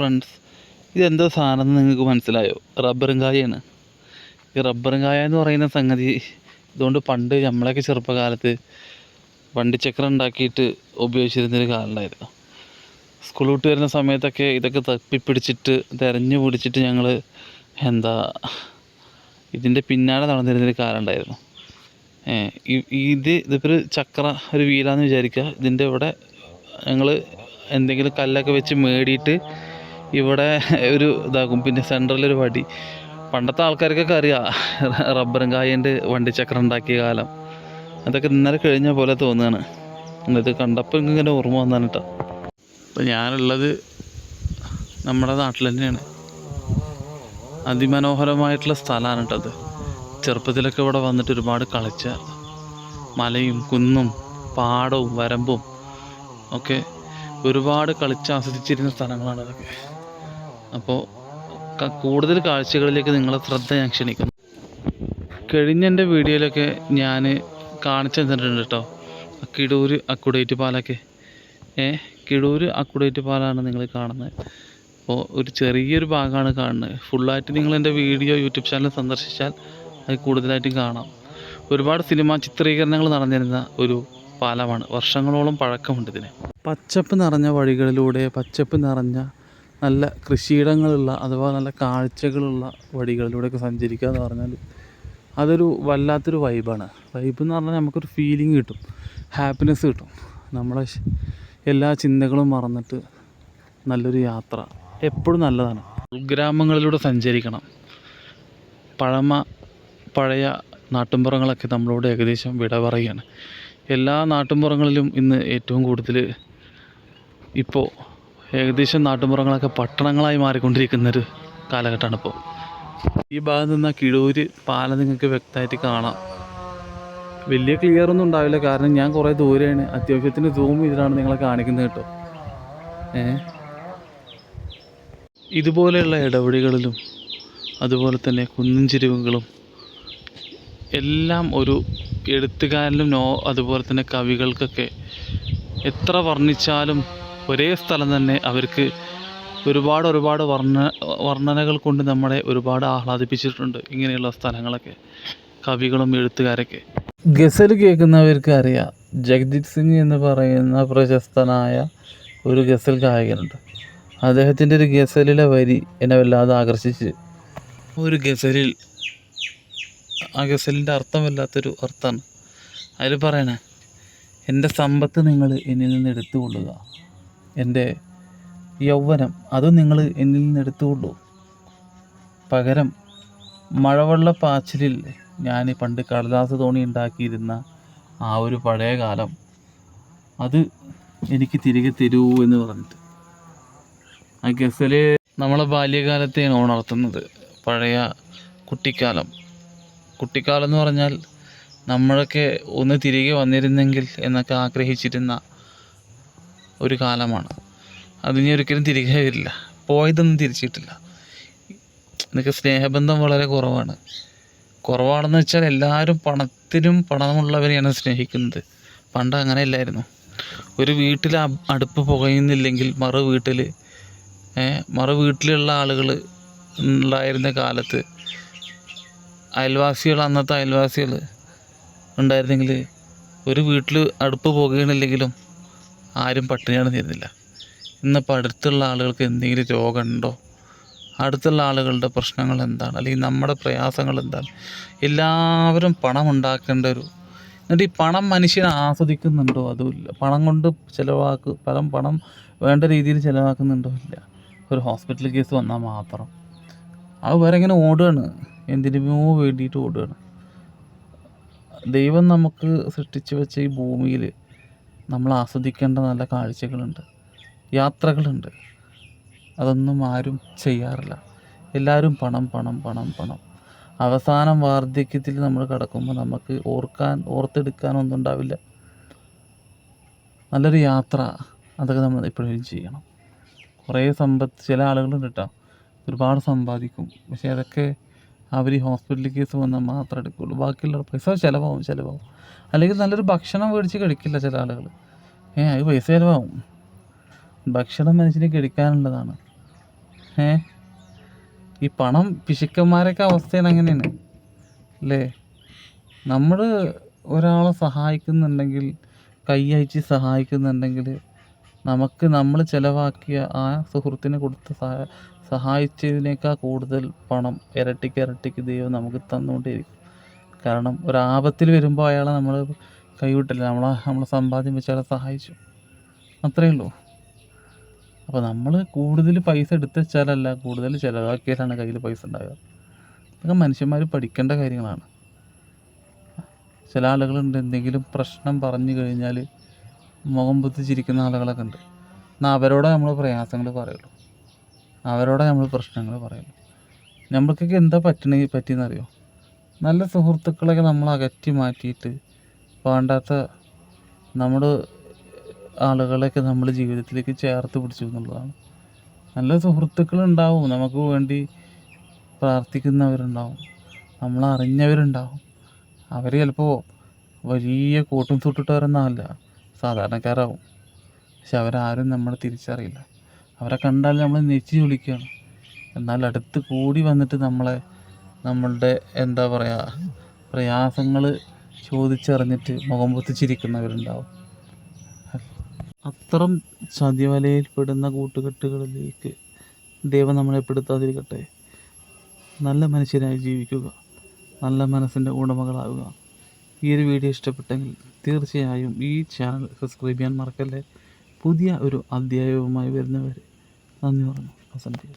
Friends ഇതെന്താ സാധനം നിങ്ങൾക്ക് മനസ്സിലായോ? റബ്ബറും കായാണ് ഈ റബ്ബറും കായ എന്ന് പറയുന്ന സംഗതി ഇതുകൊണ്ട് പണ്ട് നമ്മളൊക്കെ ചെറുപ്പകാലത്ത് വണ്ടിച്ചക്രം ഉണ്ടാക്കിയിട്ട് ഉപയോഗിച്ചിരുന്നൊരു കാലം ഉണ്ടായിരുന്നു സ്കൂൾ വിട്ട് വരുന്ന സമയത്തൊക്കെ ഇതൊക്കെ തപ്പിപ്പിടിച്ചിട്ട് തെരഞ്ഞു പിടിച്ചിട്ട് ഞങ്ങൾ എന്താ ഇതിന്റെ പിന്നാലെ നടന്നിരുന്നൊരു കാലം ഉണ്ടായിരുന്നു ഏ, ഇത് ഇതിപ്പോൾ ചക്ര ഒരു വീലാന്ന് വിചാരിക്കുക. ഇതിന്റെ ഇവിടെ ഞങ്ങൾ എന്തെങ്കിലും കല്ലൊക്കെ വെച്ച് മേടിയിട്ട് ഇവിടെ ഒരു ഇതാക്കും. പിന്നെ സെൻട്രലൊരു വടി പണ്ടത്തെ ആൾക്കാർക്കൊക്കെ അറിയാം റബ്ബറും കായന്റെ വണ്ടിച്ചക്രം ഉണ്ടാക്കിയ കാലം. അതൊക്കെ ഇന്നലെ കഴിഞ്ഞ പോലെ തോന്നുകയാണ്. ഇത് കണ്ടപ്പോൾ ഇങ്ങനെ ഓർമ്മ വന്നാണ് കേട്ടോ. ഇപ്പം ഞാനുള്ളത് നമ്മുടെ നാട്ടിൽ തന്നെയാണ്. അതിമനോഹരമായിട്ടുള്ള സ്ഥലമാണ് കേട്ടോ അത്. ചെറുപ്പത്തിലൊക്കെ ഇവിടെ വന്നിട്ട് ഒരുപാട് കളിച്ച മലയും കുന്നും പാടവും വരമ്പും ഒക്കെ ഒരുപാട് കളിച്ച് ആസ്വദിച്ചിരുന്ന സ്ഥലങ്ങളാണ് അതൊക്കെ. അപ്പോൾ കൂടുതൽ കാഴ്ചകളിലേക്ക് നിങ്ങളെ ശ്രദ്ധ ഞാൻ ക്ഷണിക്കുന്നു. കഴിഞ്ഞ എന്റെ വീഡിയോയിലൊക്കെ ഞാൻ കാണിച്ചു തന്നിട്ടുണ്ട് കേട്ടോ കിടൂര് അക്കുടേറ്റ് പാലൊക്കെ. ഏ കിടൂര് അക്കുടേറ്റ് പാലാണ് നിങ്ങൾ കാണുന്നത്. അപ്പോൾ ഒരു ചെറിയൊരു ഭാഗമാണ് കാണുന്നത്. ഫുള്ളായിട്ട് നിങ്ങൾ എന്റെ വീഡിയോ യൂട്യൂബ് ചാനൽ സന്ദർശിച്ചാൽ അത് കൂടുതലായിട്ടും കാണാം. ഒരുപാട് സിനിമാ ചിത്രീകരണങ്ങൾ നടന്നിരുന്ന ഒരു പാലമാണ്. വർഷങ്ങളോളം പഴക്കമുണ്ട് ഇതിന്. പച്ചപ്പ് നിറഞ്ഞ വഴികളിലൂടെ പച്ചപ്പ് നിറഞ്ഞ നല്ല കൃഷിയിടങ്ങളുള്ള അഥവാ നല്ല കാഴ്ചകളുള്ള വഴികളിലൂടെയൊക്കെ സഞ്ചരിക്കുക എന്ന് പറഞ്ഞാൽ അതൊരു വല്ലാത്തൊരു വൈബാണ് വൈബ് എന്ന് പറഞ്ഞാൽ നമുക്കൊരു ഫീലിംഗ് കിട്ടും. ഹാപ്പിനെസ് കിട്ടും. നമ്മളെ എല്ലാ ചിന്തകളും മറന്നിട്ട് നല്ലൊരു യാത്ര എപ്പോഴും നല്ലതാണ്. ഉൾഗ്രാമങ്ങളിലൂടെ സഞ്ചരിക്കണം. പഴമ പഴയ നാട്ടിൻപുറങ്ങളൊക്കെ നമ്മളോട് ഏകദേശം വിട പറയുകയാണ്. എല്ലാ നാട്ടിൻപുറങ്ങളിലും ഇന്ന് ഏറ്റവും കൂടുതൽ ഇപ്പോൾ ഏകദേശം നാട്ടുമ്പുറങ്ങളൊക്കെ പട്ടണങ്ങളായി മാറിക്കൊണ്ടിരിക്കുന്നൊരു കാലഘട്ടമാണ് ഇപ്പോൾ. ഈ ഭാഗത്ത് നിന്ന് കിഴൂര് പാലം നിങ്ങൾക്ക് വ്യക്തമായിട്ട് കാണാം. വലിയ ക്ലിയർ ഒന്നും ഉണ്ടാവില്ല. കാരണം ഞാൻ കുറേ ദൂരെയാണ്. അത്യാവശ്യത്തിന് സൂം ഇതിലാണ് നിങ്ങളെ കാണിക്കുന്നത് കേട്ടോ. ഏ? ഇതുപോലെയുള്ള ഇടവഴികളിലും അതുപോലെ തന്നെ കുന്നും ചെരുവുകളും എല്ലാം ഒരു എഴുത്തുകാരനും നോ അതുപോലെ തന്നെ കവികൾക്കൊക്കെ എത്ര വർണിച്ചാലും ഒരേ സ്ഥലം തന്നെ അവർക്ക് ഒരുപാട് ഒരുപാട് വർണ വർണനകൾ കൊണ്ട് നമ്മളെ ഒരുപാട് ആഹ്ലാദിപ്പിച്ചിട്ടുണ്ട് ഇങ്ങനെയുള്ള സ്ഥലങ്ങളൊക്കെ. കവികളും എഴുത്തുകാരൊക്കെ. ഗസൽ കേൾക്കുന്നവർക്ക് അറിയാം ജഗ്ജിത് സിംഗ് എന്ന് പറയുന്ന പ്രശസ്തനായ ഒരു ഗസൽ ഗായകനുണ്ട്. അദ്ദേഹത്തിന്റെ ഒരു ഗസലിലെ വരി എന്നെ വല്ലാതെ ആകർഷിച്ച്. ഒരു ഗസലിൽ ആ ഗസലിന്റെ അർത്ഥമില്ലാത്തൊരു അർത്ഥമാണ്. അതിൽ പറയണേ എന്റെ സമ്പത്ത് നിങ്ങൾ എന്നിൽ നിന്ന് എടുത്തുകൊള്ളുക. എന്റെ യൗവനം അതും നിങ്ങൾ എന്നിൽ നിന്ന് എടുത്തുകൊള്ളൂ പകരം മഴവെള്ള പാച്ചിലിൽ ഞാൻ പണ്ട് കടലാസ് തോണി ഉണ്ടാക്കിയിരുന്ന ആ ഒരു പഴയ കാലം. അത് എനിക്ക് തിരികെ തരൂ എന്ന് പറഞ്ഞിട്ട്. ആ ഗസൽ നമ്മളെ ബാല്യകാലത്തെയാണ് ഉണർത്തുന്നത്. പഴയ കുട്ടിക്കാലം. കുട്ടിക്കാലം എന്ന് പറഞ്ഞാൽ നമ്മളൊക്കെ ഒന്ന് തിരികെ വന്നിരുന്നെങ്കിൽ എന്നൊക്കെ ആഗ്രഹിച്ചിരുന്ന ഒരു കാലമാണ്. അത് ഇനി ഒരിക്കലും തിരികെ വരില്ല. പോയതൊന്നും തിരിച്ചിട്ടില്ല. എന്നൊക്കെ സ്നേഹബന്ധം വളരെ കുറവാണ്. കുറവാണെന്ന് വെച്ചാൽ എല്ലാവരും പണത്തിനും പണമുള്ളവരെയാണ് സ്നേഹിക്കുന്നത്. പണ്ട് അങ്ങനെ ഇല്ലായിരുന്നു ഒരു വീട്ടിൽ അടുപ്പ് പുകയുന്നില്ലെങ്കിൽ മറു വീട്ടിൽ മറു വീട്ടിലുള്ള ആളുകൾ ഉണ്ടായിരുന്ന കാലത്ത് അയൽവാസികൾ അന്നത്തെ അയൽവാസികൾ ഉണ്ടായിരുന്നെങ്കിൽ ഒരു വീട്ടിൽ അടുപ്പ് പുകയണില്ലെങ്കിലും ആരും പട്ടിണിയാണ് തീരുന്നില്ല ഇന്നിപ്പോൾ അടുത്തുള്ള ആളുകൾക്ക് എന്തെങ്കിലും രോഗമുണ്ടോ? അടുത്തുള്ള ആളുകളുടെ പ്രശ്നങ്ങൾ എന്താണ്? അല്ലെങ്കിൽ നമ്മുടെ പ്രയാസങ്ങൾ എന്താണ്? എല്ലാവരും പണം ഉണ്ടാക്കേണ്ട ഒരു എന്നിട്ട് ഈ പണം മനുഷ്യനെ ആസ്വദിക്കുന്നുണ്ടോ? അതുമില്ല. പണം കൊണ്ട് ചിലവാക്ക് പണം പണം വേണ്ട രീതിയിൽ ചിലവാക്കുന്നുണ്ടോ? ഇല്ല. ഒരു ഹോസ്പിറ്റൽ കേസ് വന്നാൽ മാത്രം. അത് വേറെ ഇങ്ങനെ ഓടുകയാണ് എന്തിനുമോ വേണ്ടിയിട്ട് ഓടുകയാണ് ദൈവം നമുക്ക് സൃഷ്ടിച്ചു വെച്ച ഈ ഭൂമിയിൽ നമ്മൾ ആസ്വദിക്കേണ്ട നല്ല കാഴ്ചകളുണ്ട് യാത്രകളുണ്ട്. അതൊന്നും ആരും ചെയ്യാറില്ല. എല്ലാവരും പണം പണം പണം പണം. അവസാനം വാർദ്ധക്യത്തിൽ നമ്മൾ കിടക്കുമ്പോൾ നമുക്ക് ഓർക്കാൻ ഓർത്തെടുക്കാനൊന്നും ഉണ്ടാവില്ല. നല്ലൊരു യാത്ര അതൊക്കെ നമ്മൾ എപ്പോഴും ചെയ്യണം. കുറേ സമ്പത്ത് ചില ആളുകളുണ്ട് കേട്ടോ. ഒരുപാട് സമ്പാദിക്കും. പക്ഷേ അതൊക്കെ അവർ ഈ ഹോസ്പിറ്റൽ കേസ് വന്നാൽ മാത്രമേ എടുക്കുകയുള്ളൂ ബാക്കിയുള്ള പൈസ ചിലവാകും ചിലവാകും അല്ലെങ്കിൽ നല്ലൊരു ഭക്ഷണം മേടിച്ച് കഴിക്കില്ല ചില ആളുകൾ ഏ അത് പൈസ ചിലവാകും ഭക്ഷണം മനുഷ്യന് കഴിക്കാനുള്ളതാണ് ഏ ഈ പണം പിശുക്കന്മാരൊക്കെ അവസ്ഥയാണ് അങ്ങനെയാണ്. അല്ലേ നമ്മൾ ഒരാളെ സഹായിക്കുന്നുണ്ടെങ്കിൽ കൈ അയച്ച് സഹായിക്കുന്നുണ്ടെങ്കിൽ നമുക്ക് നമ്മൾ ചിലവാക്കിയ ആ സുഹൃത്തിന് കൊടുത്ത സഹായിച്ചതിനേക്കാൾ കൂടുതൽ പണം ഇരട്ടിക്ക് ഇരട്ടിക്ക് ദൈവം നമുക്ക് തന്നുകൊണ്ടേയിരിക്കും. കാരണം ഒരു ആപത്തിൽ വരുമ്പോൾ അയാളെ നമ്മൾ കൈവിട്ടില്ല. നമ്മളെ നമ്മളെ സമ്പാദ്യം വെച്ച് അയാളെ സഹായിച്ചു. അത്രയേ ഉള്ളൂ. അപ്പോൾ നമ്മൾ കൂടുതൽ പൈസ എടുത്ത് വെച്ചാലല്ല കൂടുതൽ ചിലവാക്കിയാലാണ് കയ്യിൽ പൈസ ഉണ്ടാകുക ഇതൊക്കെ മനുഷ്യന്മാർ പഠിക്കേണ്ട കാര്യങ്ങളാണ്. ചില ആളുകളുണ്ട് എന്തെങ്കിലും പ്രശ്നം പറഞ്ഞു കഴിഞ്ഞാൽ മുഖം പൊത്തിച്ചിരിക്കുന്ന ആളുകളൊക്കെ ഉണ്ട്. എന്നാൽ അവരോട് നമ്മൾ പ്രയാസങ്ങൾ പറയുള്ളൂ. അവരോടെ നമ്മൾ പ്രശ്നങ്ങൾ പറയുള്ളൂ നമ്മൾക്കൊക്കെ എന്താ പറ്റണ പറ്റിയെന്നറിയോ നല്ല സുഹൃത്തുക്കളൊക്കെ നമ്മൾ അകറ്റി മാറ്റിയിട്ട് വേണ്ടാത്ത നമ്മുടെ ആളുകളെയൊക്കെ നമ്മൾ ജീവിതത്തിലേക്ക് ചേർത്ത് പിടിച്ചു എന്നുള്ളതാണ്. നല്ല സുഹൃത്തുക്കൾ ഉണ്ടാവും നമുക്ക് വേണ്ടി പ്രാർത്ഥിക്കുന്നവരുണ്ടാവും നമ്മൾ അറിഞ്ഞവരുണ്ടാവും. അവർ ചിലപ്പോൾ വലിയ കൂട്ടും സുട്ടിട്ടവരൊന്നുമല്ല സാധാരണക്കാരാവും. പക്ഷെ അവരാരും നമ്മളെ തിരിച്ചറിയില്ല. അവരെ കണ്ടാൽ നമ്മൾ നെച്ചി വിളിക്കുകയാണ് എന്നാൽ അടുത്ത് കൂടി വന്നിട്ട് നമ്മളെ നമ്മളുടെ എന്താ പറയുക പ്രയാസങ്ങൾ ചോദിച്ചറിഞ്ഞിട്ട് മുഖം പൊത്തിച്ചിരിക്കുന്നവരുണ്ടാവും. അത്തരം ചതിവലയിൽപ്പെടുന്ന കൂട്ടുകെട്ടുകളിലേക്ക് ദൈവം നമ്മളെ പെടുത്താതിരിക്കട്ടെ. നല്ല മനുഷ്യരായി ജീവിക്കുക. നല്ല മനസ്സിന്റെ ഉടമകളാവുക. ഈ ഒരു വീഡിയോ ഇഷ്ടപ്പെട്ടെങ്കിൽ തീർച്ചയായും ഈ ചാനൽ സബ്സ്ക്രൈബ് ചെയ്യാൻ മറക്കല്ലേ? പുതിയ ഒരു അധ്യായവുമായി വരുന്നവരെ. 何でもあるの。重ねてる。